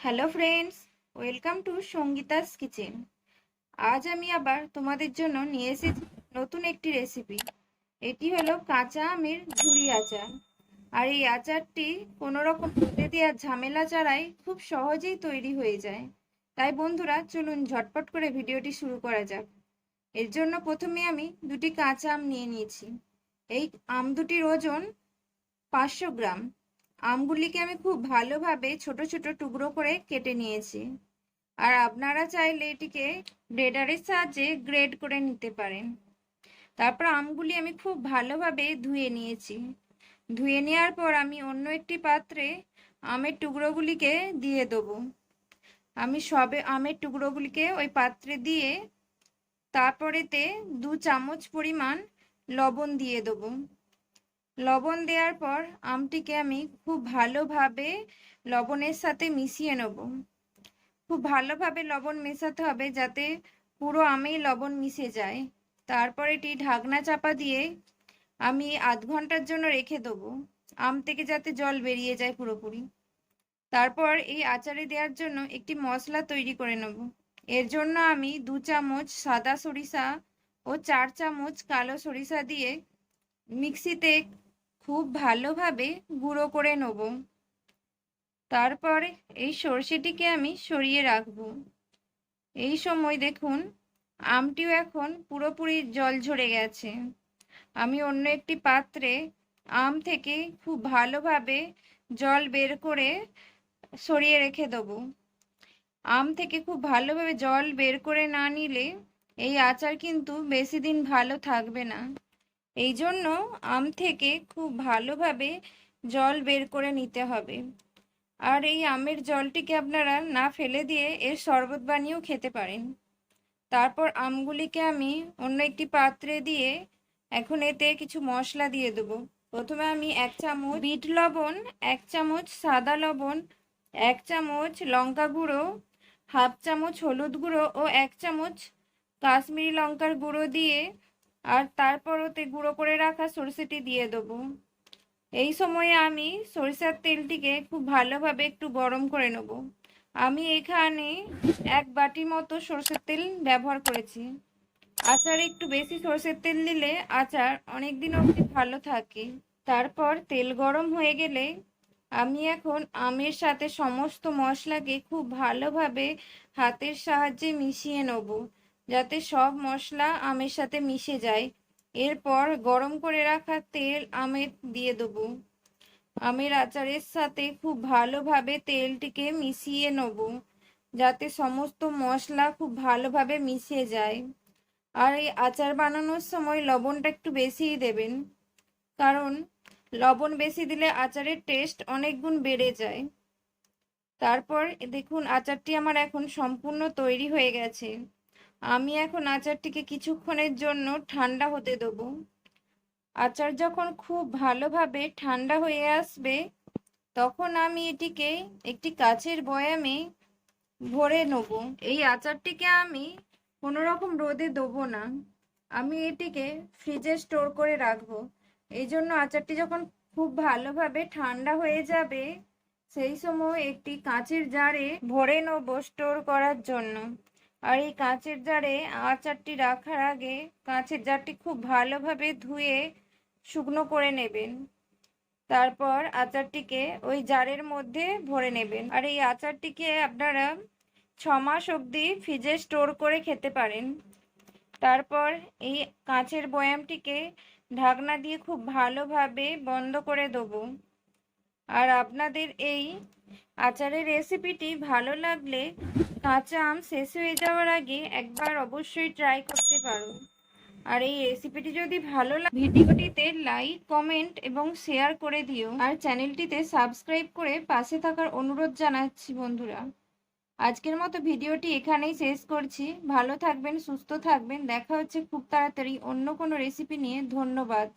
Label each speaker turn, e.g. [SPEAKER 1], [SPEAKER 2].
[SPEAKER 1] Hello friends, welcome to Sangeeta's kitchen. আজ আমি আবার তোমাদের জন্য নিয়ে এসেছি নতুন একটি রেসিপি। এটি হলো কাঁচা আমের ঝুড়ি আচার। আর এই আচারটি কোনো রকম রোদে দেওয়ার ঝামেলা ছাড়াই খুব সহজেই তৈরি হয়ে যায়। তাই বন্ধুরা, চলুন ঝটপট করে ভিডিওটি শুরু করা যাক। এর জন্য প্রথমে আমি দুটি কাঁচা আম নিয়ে নিয়েছি। এই আম দুটির ওজন পাঁচশো গ্রাম। আমগুলিকে আমি খুব ভালোভাবে ছোট ছোট টুকরো করে কেটে নিয়েছি। আর আপনারা চাইলে এটিকে গ্রেডারের সাহায্যে গ্রেড করে নিতে পারেন। তারপর আমগুলি আমি খুব ভালোভাবে ধুয়ে নিয়েছি। ধুয়ে নেওয়ার পর আমি অন্য একটি পাত্রে আমের টুকরোগুলিকে দিয়ে দেবো। আমি সবে আমের টুকরোগুলিকে ওই পাত্রে দিয়ে তারপরেতে দু চামচ পরিমাণ লবণ দিয়ে দেবো। লবণ দেওয়ার পর আমটিকে আমি খুব ভালোভাবে লবণের সাথে মিশিয়ে নেব। খুব ভালোভাবে লবণ মেশাতে হবে যাতে পুরো আমেই লবণ মিশে যায়। তারপর এটি ঢাকনা চাপা দিয়ে আমি আধ ঘণ্টার জন্য রেখে দেবো। আম থেকে যাতে জল বেরিয়ে যায় পুরোপুরি। তারপর এই আচারে দেওয়ার জন্য একটি মশলা তৈরি করে নেব। এর জন্য আমি দু চামচ সাদা সরিষা ও চার চামচ কালো সরিষা দিয়ে মিক্সিতে খুব ভালোভাবে গুঁড়ো করে নেব। তারপর এই সর্ষেটিকে আমি সরিয়ে রাখব। এই সময় দেখুন, আমটিও এখন পুরোপুরি জল ঝরে গেছে। আমি অন্য একটি পাত্রে আম থেকে খুব ভালোভাবে জল বের করে সরিয়ে রেখে দেবো। আম থেকে খুব ভালোভাবে জল বের করে না নিলে এই আচার কিন্তু বেশি দিন ভালো থাকবে না। এই জন্য আম থেকে খুব ভালোভাবে জল বের করে নিতে হবে। আর এই আমের জলটিকে আপনারা না ফেলে দিয়ে এর শরবত বানিয়েও খেতে পারেন। তারপর আমগুলিকে আমি অন্য একটি পাত্রে দিয়ে এখন এতে কিছু মশলা দিয়ে দেবো। প্রথমে আমি এক চামচ বিট লবণ, এক চামচ সাদা লবণ, এক চামচ লঙ্কা গুঁড়ো, হাফ চামচ হলুদ গুঁড়ো ও এক চামচ কাশ্মীরি লঙ্কার গুঁড়ো দিয়ে আর তারপর ওতে গুঁড়ো করে রাখা সরষেটি দিয়ে দেবো। এই সময়ে আমি সরিষার তেলটিকে খুব ভালোভাবে একটু গরম করে নেব। আমি এখানে এক বাটি মতো সরষের তেল ব্যবহার করেছি। আচারে একটু বেশি সরষের তেল দিলে আচার অনেক দিন অবধি ভালো থাকে। তারপর তেল গরম হয়ে গেলে আমি এখন আমের সাথে সমস্ত মশলাকে খুব ভালোভাবে হাতের সাহায্যে মিশিয়ে নেব। যাতে সব মশলা আমের সাথে মিশে যায়। এরপর গরম করে রাখা তেল আমের দিয়ে দেবো। আমের আচারের সাথে খুব ভালোভাবে তেলটিকে মিশিয়ে নেব, যাতে সমস্ত মশলা খুব ভালোভাবে মিশে যায়। আর এই আচার বানানোর সময় লবণটা একটু বেশিই দেবেন, কারণ লবণ বেশি দিলে আচারের টেস্ট অনেক গুণ বেড়ে যায়। তারপর দেখুন, আচারটি আমার এখন সম্পূর্ণ তৈরি হয়ে গেছে। আমি এখন আচারটিকে কিছুক্ষণের জন্য ঠান্ডা হতে দেবো। আচার যখন খুব ভালোভাবে ঠান্ডা হয়ে আসবে, তখন আমি এটিকে একটি কাচের বয়ামে ভরে নেব। এই আচারটিকে আমি কোনো রকম রোদে দেবো না। আমি এটিকে ফ্রিজে স্টোর করে রাখব। এই জন্য আচারটি যখন খুব ভালোভাবে ঠান্ডা হয়ে যাবে, সেই সময় একটি কাঁচের জারে ভরে নেব স্টোর করার জন্য। আর এই কাঁচের জারে আচারটি রাখার আগে কাঁচের জারটি খুব ভালোভাবে ধুয়ে শুকনো করে নেবেন। তারপর আচারটিকে ওই জারের মধ্যে ভরে নেবেন। আর এই আচারটিকে আপনারা ছ মাস অবধি ফ্রিজে স্টোর করে খেতে পারেন। তারপর এই কাঁচের বয়ামটিকে ঢাকনা দিয়ে খুব ভালোভাবে বন্ধ করে দেবো। আর আপনাদের এই আচারের রেসিপিটি ভালো লাগলে কাঁচা আম শেষ হয়ে যাওয়ার আগে একবার অবশ্যই ট্রাই করতে পারো। আর এই রেসিপিটি যদি ভালো লাগে ভিডিওটিতে লাইক কমেন্ট এবং শেয়ার করে দিও। আর চ্যানেলটিতে সাবস্ক্রাইব করে পাশে থাকার অনুরোধ জানাচ্ছি বন্ধুরা। আজকের মতো ভিডিওটি এখানেই শেষ করছি। ভালো থাকবেন, সুস্থ থাকবেন। দেখা হচ্ছে খুব তাড়াতাড়ি অন্য কোনো রেসিপি নিয়ে। ধন্যবাদ।